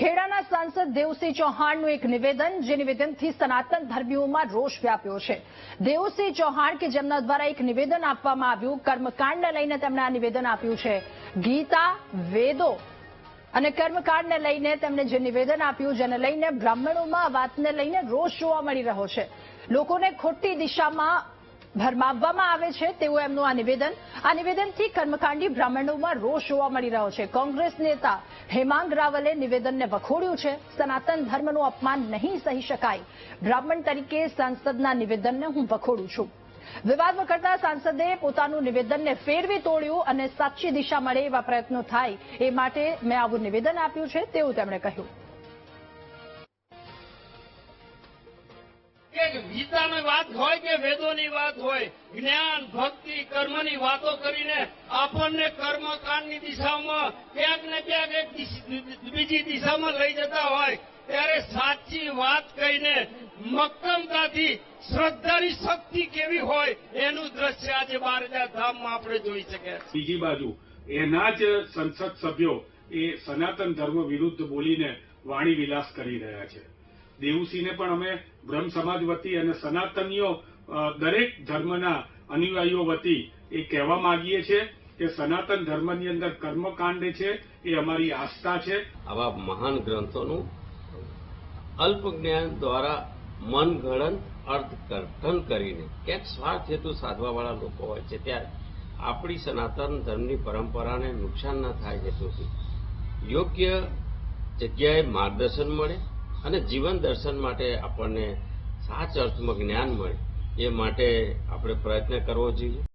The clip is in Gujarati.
ખેડાના સાંસદ દેવસિંહ ચૌહાણનું એક નિવેદન, જે નિવેદનથી સનાતન ધર્મીઓમાં રોષ વ્યાપ્યો છે. દેવસિંહ ચૌહાણ કે જેમના દ્વારા એક નિવેદન આપવામાં આવ્યું, કર્મકાંડને લઈને તેમણે આ નિવેદન આપ્યું છે. ગીતા, વેદો અને કર્મકાંડને લઈને તેમણે જે નિવેદન આપ્યું, જેને લઈને બ્રાહ્મણોમાં વાતને લઈને રોષ જોવા મળી રહ્યો છે. લોકોને ખોટી દિશામાં ભરમાવવામાં આવે છે, તેવું એમનું આ નિવેદન. આ નિવેદનથી કર્મકાંડી બ્રાહ્મણોમાં રોષ જોવા મળી રહ્યો છે. કોંગ્રેસ નેતા હેમાંગ રાવલે નિવેદનને વખોડ્યું છે. સનાતન ધર્મનું અપમાન નહીં સહી શકાય. બ્રાહ્મણ તરીકે સાંસદના નિવેદનને હું વખોડું છું. વિવાદમાં કરતા સાંસદે પોતાનું નિવેદનને ફેરવી તોડ્યું અને સાચી દિશા મળે એવા પ્રયત્નો થાય એ માટે મેં આવું નિવેદન આપ્યું છે તેવું તેમણે કહ્યું. કે ગીતાની વાત હોય કે વેદોની વાત હોય, જ્ઞાન, ભક્તિ, કર્મની વાતો કરીને આપણને કર્મકાંડની દિશામાં ક્યાંક ને ક્યાંક એક બીજી દિશામાં લઈ જતા હોય, ત્યારે સાચી વાત કહીને મક્કમતાથી શ્રદ્ધાની શક્તિ કેવી હોય એનું દ્રશ્ય આજે બારજા ધામમાં આપણે જોઈ શકીએ બીજી બાજુ, એના જ સંસદ સભ્યો એ સનાતન ધર્મ વિરુદ્ધ બોલીને વાણી વિલાસ કરી રહ્યા છે. દેવુસિંહને પણ અમે બ્રહ્મ સમાજ વતી અને સનાતનીઓ દરેક ધર્મના અનુયાયીઓ વતી એ કહેવા માંગીએ છીએ કે સનાતન ધર્મની અંદર કર્મકાંડ છે, એ અમારી આસ્થા છે. આવા મહાન ગ્રંથોનું અલ્પ જ્ઞાન દ્વારા મન ગણન અર્થઘટન કરીને ક્યાંક સ્વાર્થ હેતુ સાધવાવાળા લોકો હોય છે, ત્યારે આપણી સનાતન ધર્મની પરંપરાને નુકસાન ન થાય હેતુથી. યોગ્ય જગ્યાએ માર્ગદર્શન મળે અને જીવન દર્શન માટે આપણને સાચ અર્થમાં જ્ઞાન મળે, એ માટે આપણે પ્રયત્ન કરવો જોઈએ.